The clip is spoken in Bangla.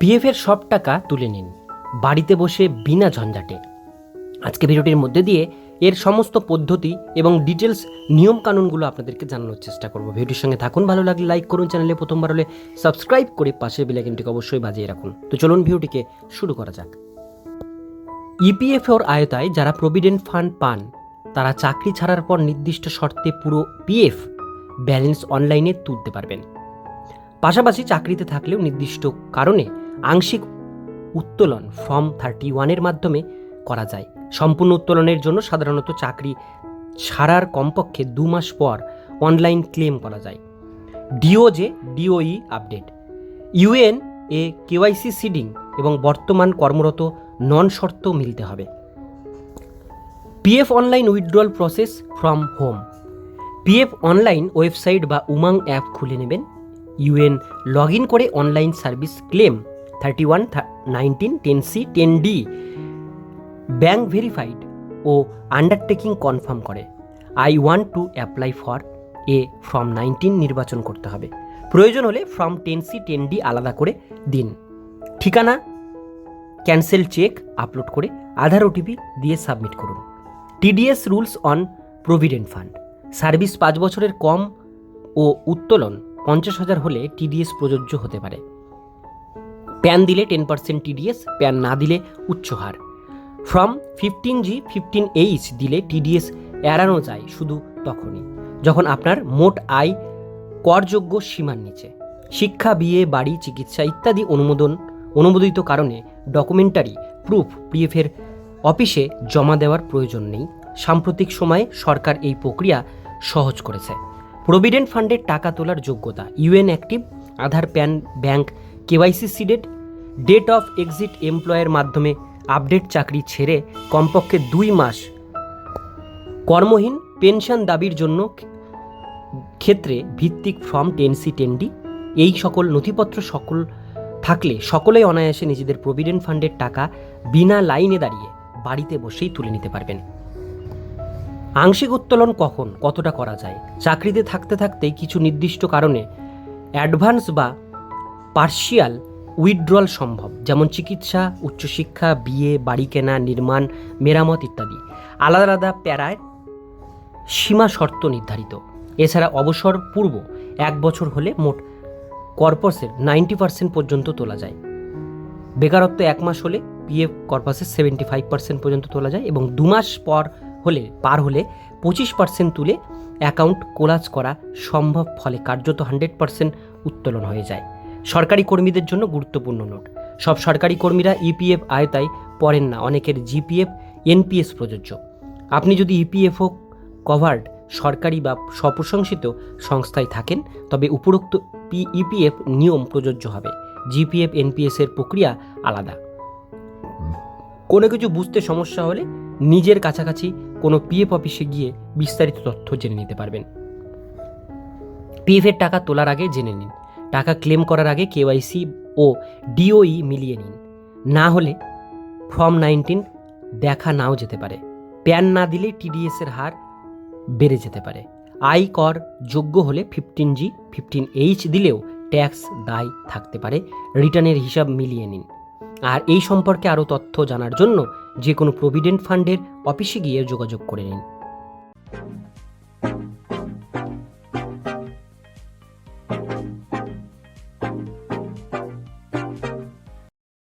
পিএফের সব টাকা তুলে নিন। বাড়িতে বসে বিনা ঝঞ্ঝাটে। আজকে ভিডিওটির মধ্যে দিয়ে এর সমস্ত পদ্ধতি এবং ডিটেলস নিয়মকানুনগুলো আপনাদেরকে জানানোর চেষ্টা করব। ভিডিওটির সঙ্গে থাকুন, ভালো লাগলে লাইক করুন চ্যানেলে প্রথমবার হলে সাবস্ক্রাইব করে পাশের বেলাইকনটিকে অবশ্যই বাজিয়ে রাখুন। তো চলুন ভিডিওটিকে শুরু করা যাক। ইপিএফওর আয়তায় যারা প্রভিডেন্ট ফান্ড পান, তারা চাকরি ছাড়ার পর নির্দিষ্ট শর্তে পুরো পিএফ ব্যালেন্স অনলাইনে তুলতে পারবেন। পাশাপাশি চাকরিতে থাকলেও নির্দিষ্ট কারণে আংশিক উত্তোলন ফর্ম থার্টি ওয়ানের মাধ্যমে করা যায়। সম্পূর্ণ উত্তোলনের জন্য সাধারণত চাকরি ছাড়ার কমপক্ষে দু মাস পর অনলাইন ক্লেম করা যায়। DOJ DOE update. ইউএন এ কেওয়াইসি সিডিং এবং বর্তমান কর্মরত নন শর্ত মিলতে হবে। PF online withdrawal process from home. PF online website বা উমাং অ্যাপ খুলে নেবেন। ইউএন লগ ইন করে online service claim thirty one nineteen ten C ten D bank verified ও আন্ডারটেকিং কনফার্ম করে। I want to apply for a form nineteen নির্বাচন করতে হবে। প্রয়োজন হলে form ten C ten D আলাদা করে দিন। ঠিকানা? ক্যান্সেল চেক আপলোড করে আধার ওটিপি দিয়ে সাবমিট করুন। TDS rules on provident fund service পাঁচ বছরের কম ও উত্তোলন পঞ্চাশ হাজার হলে টিডিএস প্রযোজ্য হতে পারে। প্যান দিলে টেন পার্সেন্ট টিডিএস, প্যান না দিলে উচ্চ হার। From fifteen G, fifteen H দিলে টিডিএস এড়ানো যায় শুধু তখনই, যখন আপনার মোট আয় করযোগ্য সীমার নিচে। শিক্ষা, বিয়ে, বাড়ি, চিকিৎসা ইত্যাদি অনুমোদন, অনুমোদিত কারণে ডকুমেন্টারি প্রুফ পিএফের অফিসে জমা দেওয়ার প্রয়োজন নেই। সাম্প্রতিক সময়ে সরকার এই প্রক্রিয়া সহজ করেছে। প্রভিডেন্ট ফান্ডের টাকা তোলার যোগ্যতা, UAN active, Aadhaar PAN, bank KYC seeded, date of exit এমপ্লয়ের মাধ্যমে আপডেট চাকরি ছেড়ে কমপক্ষে দুই মাস কর্মহীন পেনশন দাবির জন্য ক্ষেত্রে ভিত্তিক form ten C ten D এই সকল নথিপত্র সকল থাকলে সকলেই অনায়াসে নিজেদের প্রভিডেন্ট ফান্ডের টাকা বিনা লাইনে দাঁড়িয়ে বাড়িতে বসেই তুলে নিতে পারবেন। আংশিক উত্তোলন কখন, কতটা করা যায়, চাকরিতে থাকতে থাকতে কিছু নির্দিষ্ট কারণে অ্যাডভান্স বা পার্শিয়াল উইথড্রল সম্ভব, যেমন চিকিৎসা, উচ্চশিক্ষা, বিয়ে, বাড়ি কেনা, নির্মাণ, মেরামত ইত্যাদি। আলাদা আলাদা প্যারায় সীমা শর্ত নির্ধারিত। এছাড়া অবসর পূর্ব এক বছর হলে মোট কর্পসের নাইনটি পার্সেন্ট পর্যন্ত তোলা যায়। বেকারত্ব এক মাস হলে পিএফ কর্পাসের সেভেন্টি ফাইভ পার্সেন্ট পর্যন্ত তোলা যায় এবং দু মাস পর হলে, পার হলে পঁচিশ পার্সেন্ট তুলে অ্যাকাউন্ট কোলাজ করা সম্ভব, ফলে কার্যত হান্ড্রেড পার্সেন্ট উত্তোলন হয়ে যায়। সরকারি কর্মীদের জন্য গুরুত্বপূর্ণ নোট। সব সরকারি কর্মীরা ইপিএফ আয়তায় পড়েন না, অনেকের জিপিএফ এনপিএস প্রযোজ্য। আপনি যদি ইপিএফও কভার্ড সরকারি বা স্বপ্রশংসিত সংস্থায় থাকেন, তবে উপরোক্ত পি, ইপিএফ নিয়ম প্রযোজ্য হবে। জিপিএফ, এনপিএস এর প্রক্রিয়া আলাদা। কোনো কিছু বুঝতে সমস্যা হলে নিজের কাছাকাছি কোনো পিএফ অফিসে গিয়ে বিস্তারিত তথ্য জেনে নিতে পারবেন। পিএফের টাকা তোলার আগে জেনে নিন। টাকা ক্লেম করার আগে কেওয়াইসি ও ডিওই মিলিয়ে নিন। না হলে ফর্ম নাইনটিন দেখা নাও যেতে পারে। প্যান না দিলে টিডিএস এর হার বেড়ে যেতে পারে। আয় কর যোগ্য হলে ফিফটিন জি, ফিফটিন এইচ দিলেও ট্যাক্স দায় থাকতে পারে। রিটার্নের হিসাব মিলিয়ে নিন। আর এই সম্পর্কে আরও তথ্য জানার জন্য যে কোনো প্রভিডেন্ট ফান্ডের অফিসে গিয়ে যোগাযোগ করে নিন।